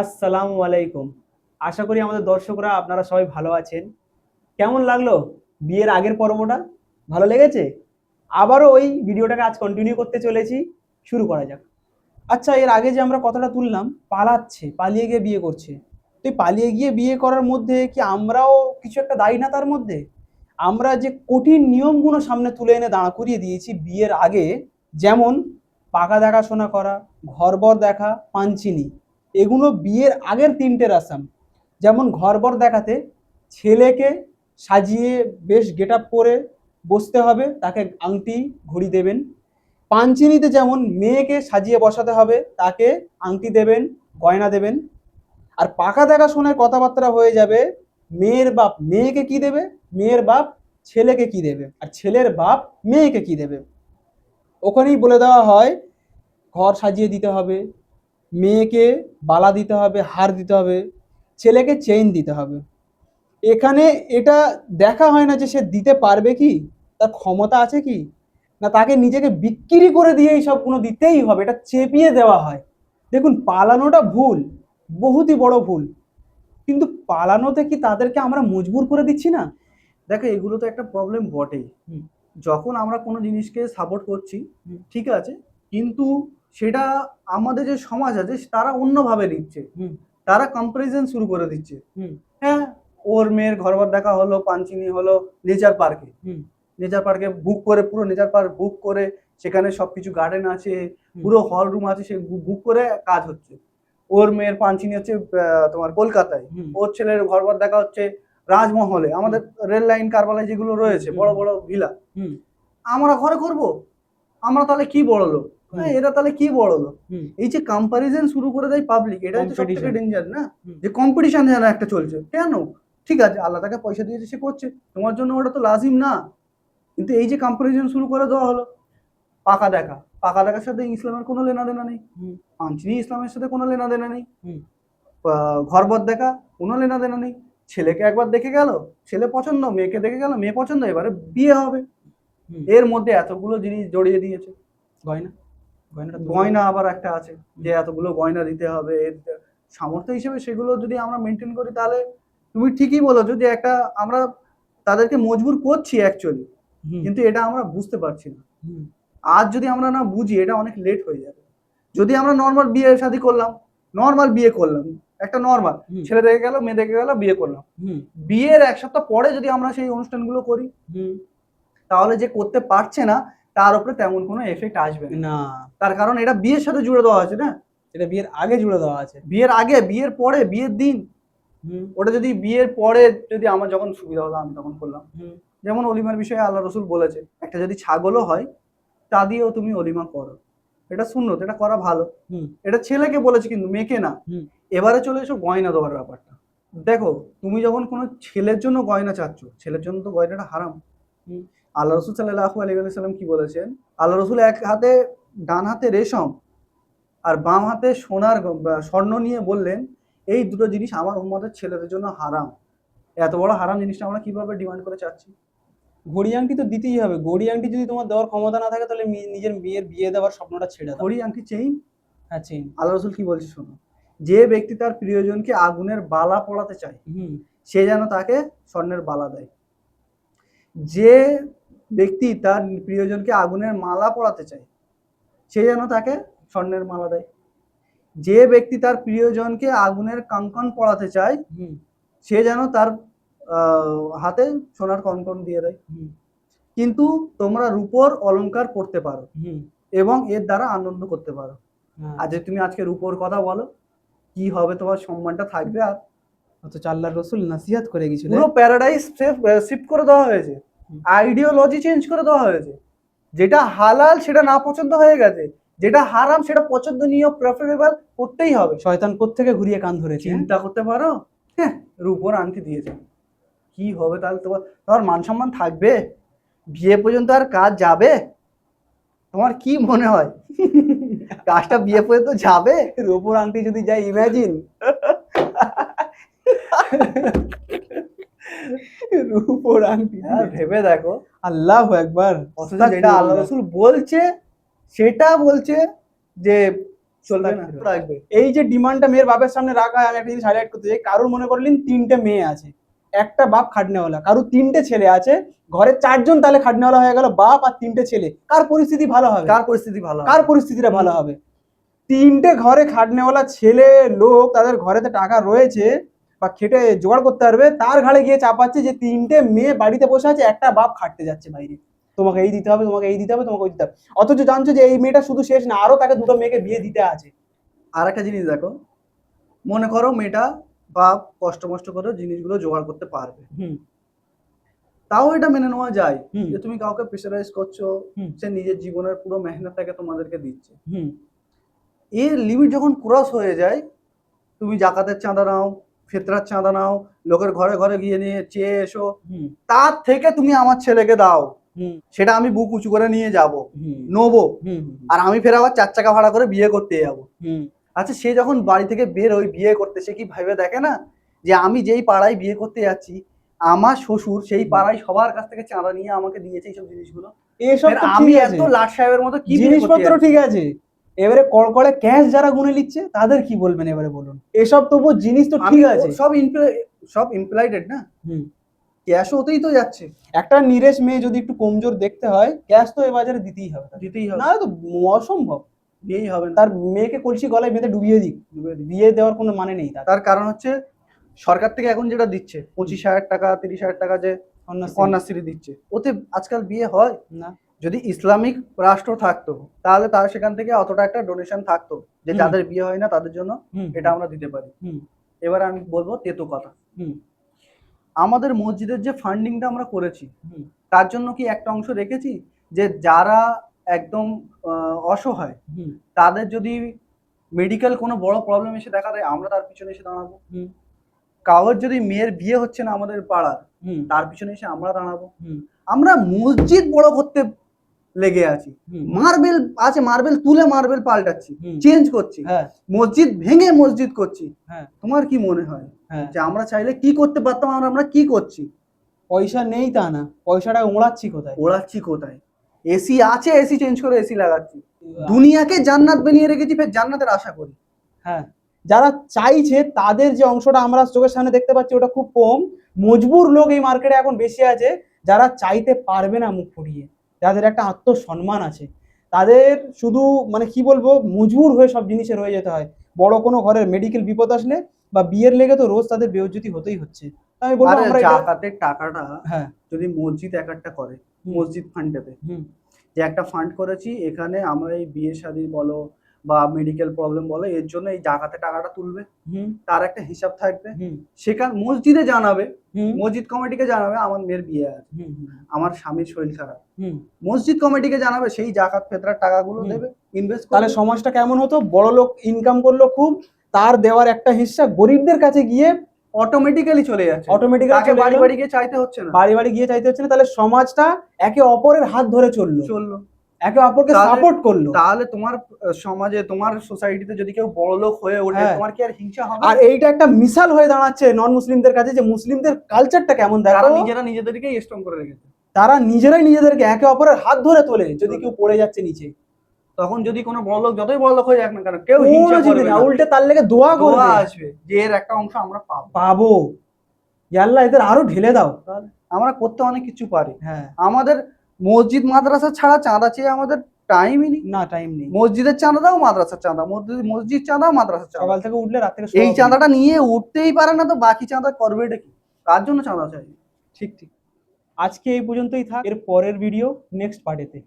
আসসালামু আলাইকুম। আশা করি আমাদের দর্শকরা আপনারা সবাই ভালো আছেন। কেমন লাগল বিয়ের আগের পর্বটা ভালো লেগেছে? আবারও ওই ভিডিওটাকে আজ কন্টিনিউ করতে চলেছি। শুরু করা যাক। আচ্ছা এর আগে যে আমরা কথাটা তুললাম, পালাচ্ছে, পালিয়ে গিয়ে বিয়ে করছে। তো পালিয়ে গিয়ে বিয়ে করার মধ্যে কি আমরাও কিছু একটা দায়ী না তার মধ্যে? আমরা যে কঠিন নিয়মগুলো সামনে তুলে এনে দাঁড়া করিয়ে দিয়েছি বিয়ের আগে, যেমন পাকা দেখাশোনা করা, ঘরবর দেখা পাঞ্চিনি এগুলো বিয়ের আগের তিনটে রাসাম যেমন ঘরবর দেখাতে ছেলেকে সাজিয়ে বেশ গেট আপ করে বসতে হবে, তাকে আংটি ঘড়ি দেবেন। পাঞ্চিনিতে যেমন মেয়েকে সাজিয়ে বসাতে হবে, তাকে আংটি দেবেন, গয়না দেবেন। আর পাকা দেখাশোনায় কথাবার্তা হয়ে যাবে, মেয়ের বাপ মেয়েকে কি দেবে? মেয়ের বাপ ছেলেকে কি দেবে? আর ছেলের বাপ মেয়েকে কি দেবে? ওখানেই বলে দেওয়া হয়, ঘর সাজিয়ে দিতে হবে মেয়েকে বালা দিতে হবে হার দিতে হবে ছেলেকে চেইন দিতে হবে। এখানে এটা দেখা হয় না যে সে দিতে পারবে কি? তার ক্ষমতা আছে কি? না তাকে নিজেকে বিক্রি করে দিয়ে এই কোনো দিতেই হবে এটা চেপিয়ে দেওয়া হয়। দেখুন পালানোটা ভুল বহুতই বড় ভুল। কিন্তু পালানোতে কি তাদেরকে আমরা মজবুর করে দিচ্ছি না? দেখো এগুলো তো একটা প্রবলেম বটেই। যখন আমরা কোনো জিনিসকে সাপোর্ট করছি ঠিক আছে? কিন্তু সেটা আমাদের যে সমাজ আছে তারা অন্যভাবে নিচ্ছে। হুম। তারা কম্পারিজন শুরু করে দিচ্ছে। হ্যাঁ ওর মেয়ের ঘরবার দেখা হলো পাঞ্চিনি হলো নেচার পার্কে হুম। নেচার পার্কে বুক করে পুরো নেচার পার্ক বুক করে সেখানে সবকিছু গার্ডেন আছে পুরো হল রুম আছে সে বুক করে কাজ হচ্ছে। ওর মেয়ের পাঞ্চিনি হচ্ছে তোমার কলকাতায়। ওর ছেলের ঘরবার দেখা হচ্ছে রাজমহলে। আমাদের রেল লাইন কারবালায় যেগুলো রয়েছে বড় বড় ভিলা হুম। আমরা ঘরে করব? আমরা তাহলে কি বড় লোক। হ্যাঁ, এরা তাহলে কি বড় লোক? হুম। এই যে কম্পারিজন শুরু করে দেয় পাবলিক এটা সব ডেঞ্জার না? যে কম্পিটিশন যেন একটা চলছে। কেন? ঠিক আছে আল্লাহ তাকে পয়সা দিয়েছে সে করছে। তোমার জন্য ওটা তো লাজিম না। কিন্তু এই যে কম্পারিজন শুরু করে দেওয়া হলো পাকা দেখা। পাকা দেখার সাথে ইসলামের কোনো লেনা দেনা নেই। হুম। পাঞ্চিনি ইসলামের সাথে কোনো লেনা দেনা নেই ঘরবর দেখা কোনো লেনা দেনা নেই। ছেলেকে একবার দেখে গেল ছেলে পছন্দ মেয়েকে দেখে গেল মেয়ে পছন্দ এবারে বিয়ে হবে। এর মধ্যে এতগুলো জিনিস জড়িয়ে দিয়েছে। গয়না? গয়না আবার একটা আছে যে এতগুলো গয়না দিতে হবে সামর্থ্য হিসেবে সেগুলো যদি আমরা মেনটেন করি তাহলে তুমি ঠিকই বলেছ যে একটা আমরা তাদেরকে মজবুর করছি অ্যাকচুয়ালি কিন্তু এটা আমরা বুঝতে পারছি না। আজ যদি আমরা না বুঝি এটা অনেক লেট হয়ে যাবে যদি আমরা নর্মাল বিয়ে শাদী করলাম নর্মাল বিয়ে করলাম একটা নর্মাল ছেলে দেখে গেল মেয়ে দেখে গেল বিয়ে করলাম। বিয়ের এক সপ্তাহ পরে যদি আমরা সেই অনুষ্ঠানগুলো করি। তাহলে যে করতে পারছে না তার উপরে তেমন কোনো এফেক্ট আসবে না। তার কারণ এটা বিয়ের সাথে জুড়ে দেওয়া আছে না? এটা বিয়ের আগে জুড়ে দেওয়া আছে। বিয়ের আগে বিয়ের পরে বিয়ের দিন। ওটা যদি বিয়ের পরে যদি আমার যখন সুবিধা হলো আমি তখন করলাম। যেমন অলিমার বিষয়ে আল্লাহ রসুল বলেছে একটা যদি ছাগলও হয় তা দিয়েও তুমি অলিমা করো। এটা সুন্নত এটা করা ভালো। এটা ছেলেকে বলেছে কিন্তু মেয়েকে না। এবারে চলে এসো গয়না দেওয়ার ব্যাপারটা। দেখো তুমি যখন কোনো ছেলের জন্য গয়না চাচ্ছ ছেলের জন্য তো গয়নাটা হারাম। আল্লাহ রসুল সাল্লাহু আলী সাল্লাম কি বলেছেন? আল্লাহ রসুল এক হাতে ডান হাতে রেশম আর বাম হাতে সোনার স্বর্ণ নিয়ে বললেন এই দুটো জিনিস আমার উম্মতের ছেলেদের জন্য হারাম। এত বড় হারাম জিনিসটা আমরা কীভাবে ডিমান্ড করে চাচ্ছি? ঘড়ি আংটি তো দিতেই হবে। ঘড়ি আংটি যদি তোমার দেওয়ার ক্ষমতা না থাকে তাহলে নিজের বিয়ের বিয়ে দেওয়ার স্বপ্নটা ছেড়ে দাও। ঘড়ি আংটি চেইন হ্যাঁ চেইন আল্লাহ রসুল কি বলছে শোনো? যে ব্যক্তি তার প্রিয়জনকে আগুনের বালা পড়াতে চায় হুম। সে যেন তাকে স্বর্ণের বালা দেয়। যে ব্যক্তি তার প্রিয়জনকে আগুনের মালা পরাতে চায়। সে যেন তাকে স্বর্ণের মালা দেয়। যে ব্যক্তি তার প্রিয়জনকে আগুনের কাঙ্কন পরাতে চায় সে যেন তার হাতে সোনার কঙ্কন দিয়ে দেয়। কিন্তু তোমরা রূপোর অলঙ্কার পড়তে পারো এবং এর দ্বারা আনন্দ করতে পারো। হ্যাঁ। আর যদি তুমি আজকে রূপোর কথা বলো কি হবে তোমার সম্মানটা থাকবে আর? অথচ আল্লাহর রসুল নাসিহাত করে গেছিল পুরো প্যারাডাইস শিফট করে দেওয়া হয়েছে। আইডিওলজি চেঞ্জ করে দেওয়া হয়েছে। যেটা হালাল সেটা না পছন্দ হয়ে গেছে। যেটা হারাম সেটা পছন্দনীয় প্রেফারেবল করতেই হবে। শয়তান থেকে ঘুরিয়ে কান ধরেছে? হ্যাঁ? চিন্তা করতে পারো? হ্যাঁ রূপোর আংটি দিয়েছে। কি হবে তাহলে তোমার? তোমার মান সম্মান থাকবে? বিয়ে পর্যন্ত আর কাজ যাবে? তোমার কি মনে হয়? কাজটা বিয়ে পর্যন্ত যাবে? রূপোর আংটি যদি যায় ইমাজিন রূপোর আংটি ভেবে দেখো। আল্লাহ একবার যেটা আল্লাহ রসুল বলছে সেটা বলছে যে চলবে না রাখবে। এই যে ডিমান্ডটা মেয়ের বাপের সামনে রাখা হয় আমি একটা জিনিস হাইলাইট করতে চাই। কারোর মনে করলেন তিনটে মেয়ে আছে। একটা বাপ খাটনেওয়ালা কারোর তিনটে ছেলে আছে। ঘরে চারজন তাহলে খাটনেওয়ালা হয়ে গেল বাপ আর তিনটে ছেলে। কার পরিস্থিতি ভালো হবে? কার পরিস্থিতি ভালো কার পরিস্থিতিটা ভালো হবে? তিনটে ঘরে খাটনেওয়ালা ছেলে লোক তাদের ঘরেতে টাকা রয়েছে। বা খেটে জোগাড় করতে পারবে তার ঘাড়ে গিয়ে চাপাচ্ছে যে তিনটে মেয়ে বাড়িতে বসে আছে একটা বাপ খাটতে যাচ্ছে বাইরে। তোমাকে এই দিতে হবে তোমাকে এই দিতে হবে তোমাকে ওই দিতে হবে। অথচ জানছো যে এই মেয়েটা শুধু শেষ না আরও তাকে দুটো মেয়েকে বিয়ে দিতে আছে। আর একটা জিনিস দেখো মনে করো মেয়েটা বাপ কষ্ট মষ্ট করে জিনিসগুলো জোগাড় করতে পারবে। হুম। তাও এটা মেনে নেওয়া যায়। যে তুমি কাউকে প্রেশারাইজ করছ সে নিজের জীবনের পুরো মেহনতটাকে তোমাদেরকে দিচ্ছে। হুম। এর লিমিট যখন ক্রস হয়ে যায় তুমি জাকাতের চাঁদা নাও ফেতরার চাঁদা নাও লোকের ঘরে ঘরে গিয়ে নিয়ে চেয়ে এসো। তার থেকে তুমি আমার ছেলেকে দাও। সেটা আমি বুক উঁচু করে নিয়ে যাব নেব। আর আমি ফের আবার চার চাকা ভাড়া করে বিয়ে করতে যাব। আচ্ছা সে যখন বাড়ি থেকে বের ওই বিয়ে করতে সে কি ভেবে দেখে না যে আমি যেই পাড়ায় বিয়ে করতে যাচ্ছি আমার শ্বশুর সেই পাড়ায় সবার কাছ থেকে চাঁদা নিয়ে আমাকে দিয়েছে এইসব জিনিসগুলো? এসব আমি এত। লাট সাহেবের মতো কি জিনিসপত্র ঠিক আছে। এবারে কড়কড়ে ক্যাশ যারা গুনে নিচ্ছে তাদের কি বলবেন এবারে বলুন? এসব তবু জিনিস তো ঠিক আছে। সব সব ইমপ্লাইডেড না? হুম। ক্যাশ হতেই তো যাচ্ছে। একটা নিরেশ মেয়ে যদি একটু কমজোর দেখতে হয় ক্যাশ তো এ বাজারে দিতেই হবে। দিতেই হবে। না তো অসম্ভব। বিয়েই হবে তার মেয়েকে কলসি গলায় বেঁধে ডুবিয়ে দিক। বিয়ে দেওয়ার কোনো মানে নেই তার। কারণ হচ্ছে সরকার থেকে এখন যেটা দিচ্ছে পঁচিশ হাজার টাকা তিরিশ হাজার টাকা যে। কন্যাশ্রী দিচ্ছে ওতে আজকাল বিয়ে হয়? না। যদি ইসলামিক রাষ্ট্র থাকতো তাহলে তার সেখান থেকে অতটা একটা ডোনেশন থাকতো যে যাদের বিয়ে হয় না তাদের জন্য এটা আমরা দিতে পারি। হুম। এবার আমি বলব তেতো কথা। হুম। আমাদের মসজিদের যে ফান্ডিংটা আমরা করেছি হুম। তার জন্য কি একটা অংশ রেখেছি? যে যারা একদম অসহায় হুম। তাদের যদি মেডিকেল কোনো বড় প্রবলেম এসে দেখা দেয় আমরা তার পিছনে এসে দাঁড়াবো। হুম। কারোর যদি মেয়ের বিয়ে হচ্ছে না আমাদের পাড়ার হুম। তার পিছনে এসে আমরা দাঁড়াবো। হুম। আমরা মসজিদ বড় করতে লেগে আছি। মার্বেল আছে মার্বেল তুলে মার্বেল পাল্টাচ্ছি চেঞ্জ করছি। হ্যাঁ। মসজিদ ভেঙে মসজিদ করছি। হ্যাঁ। তোমার কি মনে হয়? হ্যাঁ। যে আমরা চাইলে কি করতে পারতাম আর আমরা কি করছি? পয়সা নেই তা না। পয়সাটা ওড়াচ্ছি কোথায়? ওড়াচ্ছি কোথায়? এসি আছে এসি চেঞ্জ করে এসি লাগাচ্ছি। দুনিয়াকে জান্নাত বানিয়ে রেখেছি ফের জান্নাতের আশা করি। হ্যাঁ। যারা চাইছে তাদের যে অংশটা আমরা চোখের সামনে দেখতে পাচ্ছি ওটা খুব কম। মজবুর লোক এই মার্কেটে এখন বেশি আছে। যারা চাইতে পারবে না মুখ ফুটিয়ে যাদের একটা আত্মসম্মান আছে তাদের শুধু মানে কি বলব মজবুর হয়ে সব জিনিসে রয়ে যেতে হয়। বড় কোনো ঘরের মেডিকেল বিপদ আসলে বা বিয়ের লেগে তো রোজ তাদের বেউজ্জতি হতেই হচ্ছে। আমি বলব আমরা জাকাতের টাকাটা হ্যাঁ। যদি মসজিদ এক একটা করে মসজিদ ফান্ডেতে। যে একটা ফান্ড করেছি এখানে আমরা এই বিয়ে শাদী বলো বা মেডিকেল প্রবলেম বলো এর জন্য এই জাকাতে টাকাটা তুলবে। হুম। তার একটা হিসাব থাকবে। সেখান মসজিদে জানাবে। মসজিদ কমিটিকে জানাবে আমার মেয়ের বিয়ে আছে। আমার স্বামীর শরীর খারাপ। মসজিদ কমিটিকে জানাবে সেই জাকাত ফেতরার টাকাগুলো। দেবে ইনভেস্ট তাহলে সমাজটা কেমন হতো? বড় লোক ইনকাম করল খুব তার দেওয়ার একটা হিস্সা গরিবদের কাছে গিয়ে অটোমেটিক্যালি চলে যাচ্ছে। অটোমেটিক্যালি বাড়ি বাড়ি গিয়ে চাইতে হচ্ছে না। বাড়ি বাড়ি গিয়ে চাইতে হচ্ছে না তাহলে সমাজটা একে অপরের হাত ধরে চলল। চলল। একে অপরকে সাপোর্ট করল। তাহলে তোমার সমাজে তোমার সোসাইটিতে যদি কেউ বড় লোক হয়ে ওঠে হ্যাঁ। তোমার কি আর হিংসা হবে? আর এইটা একটা মিসাল হয়ে দাঁড়াচ্ছে নন মুসলিমদের কাছে যে মুসলিমদের কালচারটা কেমন তারা দেখো। নিজেরা নিজেদেরকেই স্ট্রং করে রেখেছে। তারা নিজেরাই নিজেদেরকে একে অপরের হাত ধরে তোলে যদি কেউ পড়ে যাচ্ছে নিচে। তখন যদি কোনো বড় লোক যতই বড় লোক হয়ে যাক না কেন কেউ হিংসা করবে না উল্টে তার লেগে দোয়া করবে। আসবে যে এর একটা অংশ আমরা পাবো। পাবো। ইয়াল্লাহ এদের আরও ঢেলে দাও। আমরা করতে অনেক কিছু পারি। হ্যাঁ। আমাদের মসজিদ মাদ্রাসা ছাড়া চাঁদা চেয়ে আমাদের টাইমই নেই। না টাইম নেই। মসজিদের চাঁদা দাও মাদ্রাসার চাঁদা। মসজিদ মসজিদ চাঁদা মাদ্রাসার চাঁদা। সকাল থেকে উঠলে রাত থেকে এই চাঁদাটা নিয়ে উঠতেই পারে না তো বাকি চাঁদা করবে এটা কি? কার জন্য চাঁদা চাই? ঠিক ঠিক। আজকে এই পর্যন্তই থাক। এর পরের ভিডিও নেক্সট পার্টেতে